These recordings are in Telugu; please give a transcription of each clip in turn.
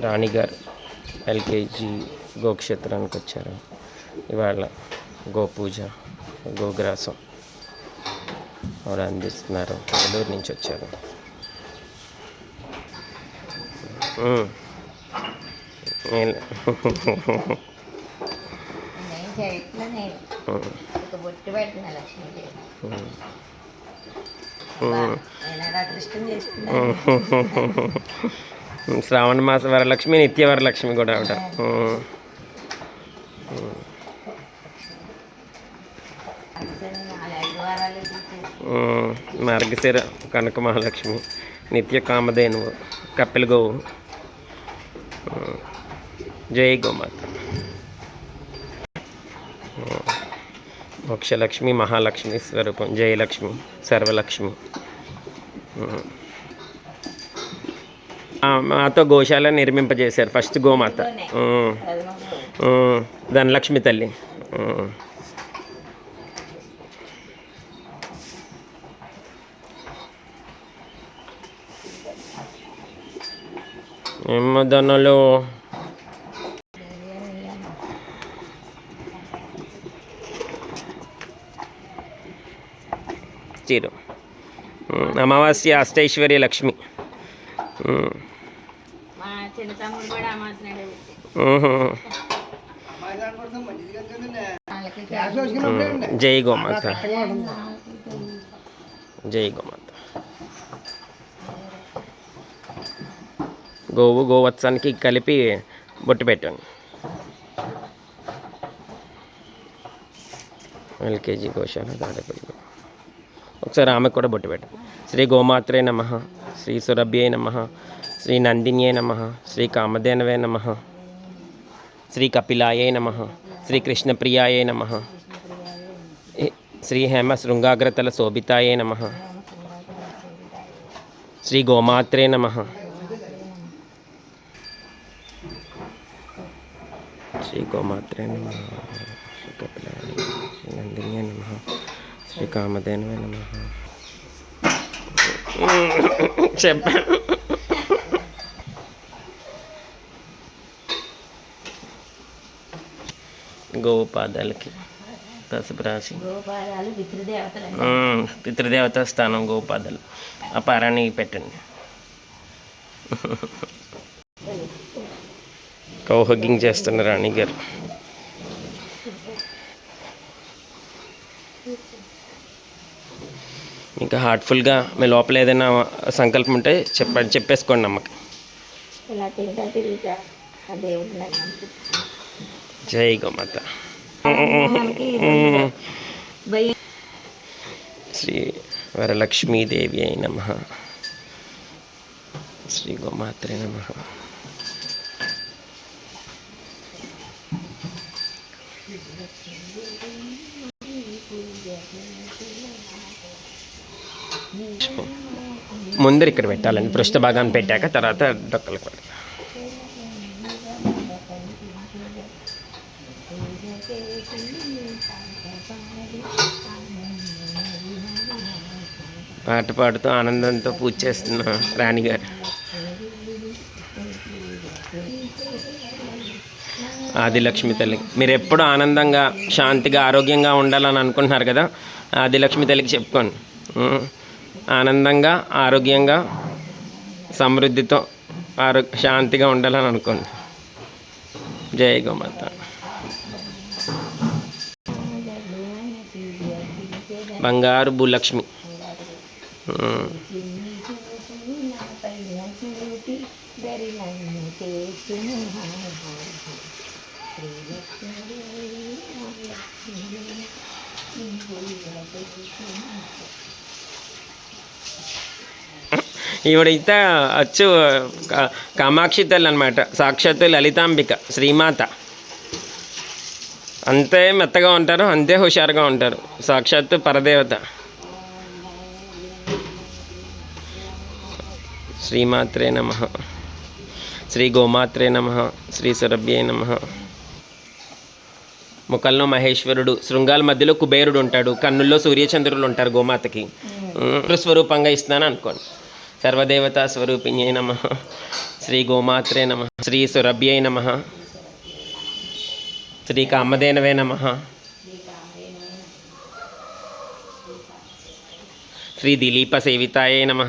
రాణి గారు ఎల్కేజీ గోక్షేత్రానికి వచ్చారు. ఇవాళ గోపూజ గోగ్రాసం ఆవిడ అందిస్తున్నారు. నెల్లూరు నుంచి వచ్చారు. అదృష్టం శ్రావణ మాస వరలక్ష్మి నిత్య వరలక్ష్మి కూడా ఆవిడ మార్గశిర కనక మహాలక్ష్మి నిత్య కామధేనువు కప్పెల గోవు. జై గోమాత. మోక్షలక్ష్మి మహాలక్ష్మి స్వరూపం జయలక్ష్మి సర్వలక్ష్మి. మాతో గోశాల నిర్మింపజేశారు ఫస్ట్ గోమాత. ధనలక్ష్మి తల్లి. ఉమ్. ఎమ్మదనలు చీరు. అమావాస్య అష్టైశ్వర్య లక్ష్మి. చిన్న తమ్ముడు కూడా ఆ మాత్రం ఉహు. వాళ్ళకి ఉమ్, జై గోమాత. జై గోమాత. గోవు గోవత్సానికి కలిపి బొట్టు పెట్టాను ఎల్కేజీ గోశాల దాడపల్లి. ఒకసారి ఆమెకు కూడా బొట్టు పెట్టాను శ్రీ గోమాత్రే నమ. శ్రీ సురభ్యే నమ. శ్రీ నందిన్యే నమ శ్రీ కామధేనవే నమ శ్రీ కపిలాయే నమ శ్రీ కృష్ణప్రియాయే నమ శ్రీ హేమ శృంగాగ్రతల శోభితాయే నమ శ్రీ గోమాత్రే నమ శ్రీ గోమాత్రే నమ శ్రీ కపిలాయ శ్రీ నందిన్యే నమ శ్రీ కామధేనవే నమ. చెప్పాను గోపాదాలకి పసుపు రాసి. పితృదేవత స్థానం గోపాదలు. ఆ పారాన్ని పెట్టండి. కౌ హగ్గింగ్ చేస్తున్న రాణి గారు. ఇంకా హార్ట్ఫుల్గా మీ లోపల ఏదైనా సంకల్పం ఉంటే చెప్పండి చెప్పేసుకోండి అమ్మకి. జై గోమాత. శ్రీ వరలక్ష్మీదేవి అయి నమ. శ్రీ గోమాత్రే నమ. ముందర ఇక్కడ పెట్టాలండి పృష్ఠ భాగాన్ని పెట్టాక తర్వాత డొక్కలకు పెడతాం. పాట పాడుతూ ఆనందంతో పూజ చేస్తున్నా రాణిగారు ఆదిలక్ష్మి తల్లి. మీరు ఎప్పుడు ఆనందంగా శాంతిగా ఆరోగ్యంగా ఉండాలని అనుకుంటున్నారు కదా? ఆదిలక్ష్మి తల్లికి చెప్పుకోండి. ఆనందంగా ఆరోగ్యంగా సమృద్ధితో ఆరో శాంతిగా ఉండాలని అనుకోండి. జై గోమాత. బంగారు భూలక్ష్మి. ఉం. ఈవిడైతే అచ్చు కా- కామాక్షి తల్లి అనమాట సాక్షాత్తు లలితాంబిక శ్రీమాత. అంతే మెత్తగా ఉంటారు అంతే హుషారుగా ఉంటారు. సాక్షాత్తు పరదేవత. శ్రీమాత్రే నమ. శ్రీ గోమాత్రే నమ. శ్రీ సురభ్యే నమ. ముఖంలో మహేశ్వరుడు శృంగాల మధ్యలో కుబేరుడు ఉంటాడు కన్నుల్లో సూర్యచంద్రులు ఉంటారు గోమాతకి. ఉమ్, స్వరూపంగా ఇస్తున్నాను అనుకోండి. సర్వదేవతా స్వరూపిణ్యై నమ. శ్రీ గోమాత్రే నమ. శ్రీ సురభ్యై నమ. శ్రీ కామధేనవే నమ. శ్రీ దిలీప సేవితాయే నమ.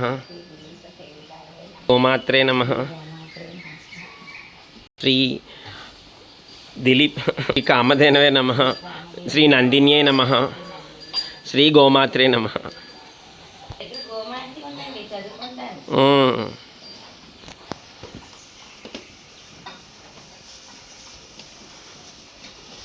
గోమాత్రే నమ. శ్రీ దిలీప్ శ్రీ కామధేనవే నమ. శ్రీ నందిన్యే నమ. శ్రీ గోమాత్రే నమ.